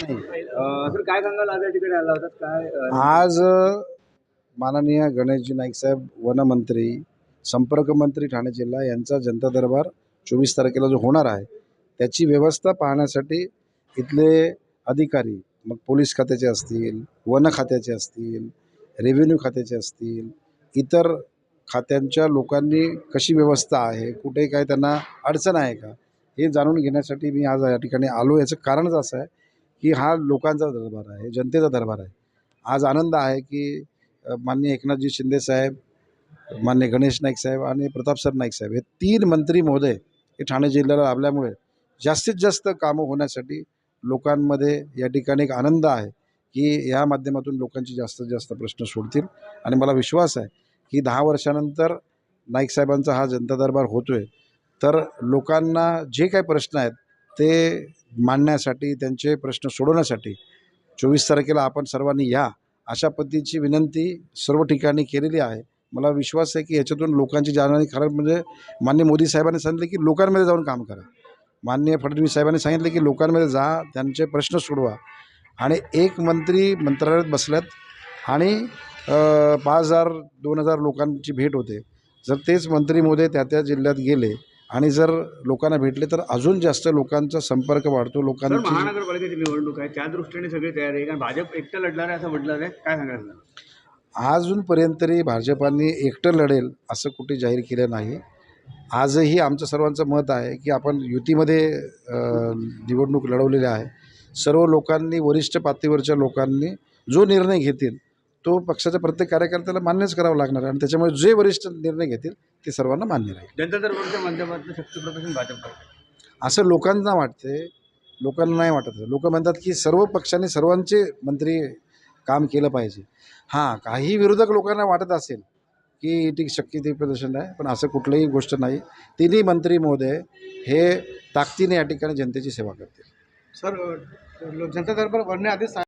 Sir काय सांगाल? आज या ठिकाणी आला होता काय अ, आज माननीय गणेशजी नाईक साहेब वनमंत्री संपर्क मंत्री ठाणे जिल्हा यांचा जनता दरबार चोवीस तारखेला जो होणार आहे त्याची व्यवस्था पाहण्यासाठी इथले अधिकारी मग पोलीस खात्याचे असतील वन खात्याचे असतील रेव्हेन्यू खात्याचे असतील इतर खात्यांच्या लोकांनी कशी व्यवस्था आहे कुठे काय त्यांना अडचण आहे का हे जाणून घेण्यासाठी मी आज या ठिकाणी आलो. याचं कारणच असं आहे की हा लोकांचा दरबार आहे जनतेचा दरबार आहे. आज आनंद आहे की माननीय एकनाथजी शिंदे साहेब मान्य गणेश नाईक साहेब आणि प्रतापसर नाईक साहेब हे तीन मंत्री महोदय हे ठाणे जिल्ह्याला लाभल्यामुळे जास्तीत जास्त कामं होण्यासाठी लोकांमध्ये या ठिकाणी एक आनंद आहे की या माध्यमातून लोकांचे जास्तीत जास्त प्रश्न सोडतील. आणि मला विश्वास आहे की दहा वर्षानंतर नाईक साहेबांचा हा जनता दरबार होतो आहे तर लोकांना जे काही प्रश्न आहेत ते मांडण्यासाठी त्यांचे प्रश्न सोडवण्यासाठी चोवीस तारखेला आपण सर्वांनी या अशा पद्धतीची विनंती सर्व ठिकाणी केलेली आहे. मला विश्वास आहे की याच्यातून लोकांची जाणणी खरं म्हणजे मान्य मोदी साहेबांनी सांगितलं की लोकांमध्ये जाऊन काम करा. माननीय फडणवीस साहेबांनी सांगितलं की लोकांमध्ये जा त्यांचे प्रश्न सोडवा. आणि एक मंत्री मंत्रालयात बसल्यात आणि पाच हजार दोन हजार लोकांची भेट होते. जर तेच मंत्री मोदे त्या त्या जिल्ह्यात गेले आणि जर लोकांना भेटले तर अजून जास्त लोकांचा संपर्क वाढतो लोकांची महानगरपालिकेची निवडणूक आहे त्या दृष्टीने सगळी तयारी आहे. कारण भाजप एकटं लढणार आहे असं म्हटलं आहे. काय सर? अजूनपर्यंत तरी भाजपाने एकटं लढेल असं कुठे जाहीर केलं नाही. आजही आमचं सर्वांचं मत आहे की आपण युतीमध्ये निवडणूक लढवलेली आहे. सर्व लोकांनी वरिष्ठ पातळीवरच्या लोकांनी जो निर्णय घेतील तो पक्षाच्या प्रत्येक कार्यकर्त्याला मान्यच करावा लागणार आहे आणि त्याच्यामुळे जे वरिष्ठ निर्णय घेतील ते सर्वांना मान्य राहील. जनता दरबारच्या माध्यमातून शक्ती प्रदर्शन भाजप असं लोकांना वाटते लोकांना नाही वाटत लोक म्हणतात की सर्व पक्षांनी सर्वांचे मंत्री काम केलं पाहिजे. हां काही विरोधक लोकांना वाटत असेल की ती शक्ती ते प्रदर्शन आहे पण असं कुठलीही गोष्ट नाही. तिन्ही मंत्री महोदय हे ताकदीने या ठिकाणी जनतेची सेवा करतील. सर जनता दरबार भरण्याआधीच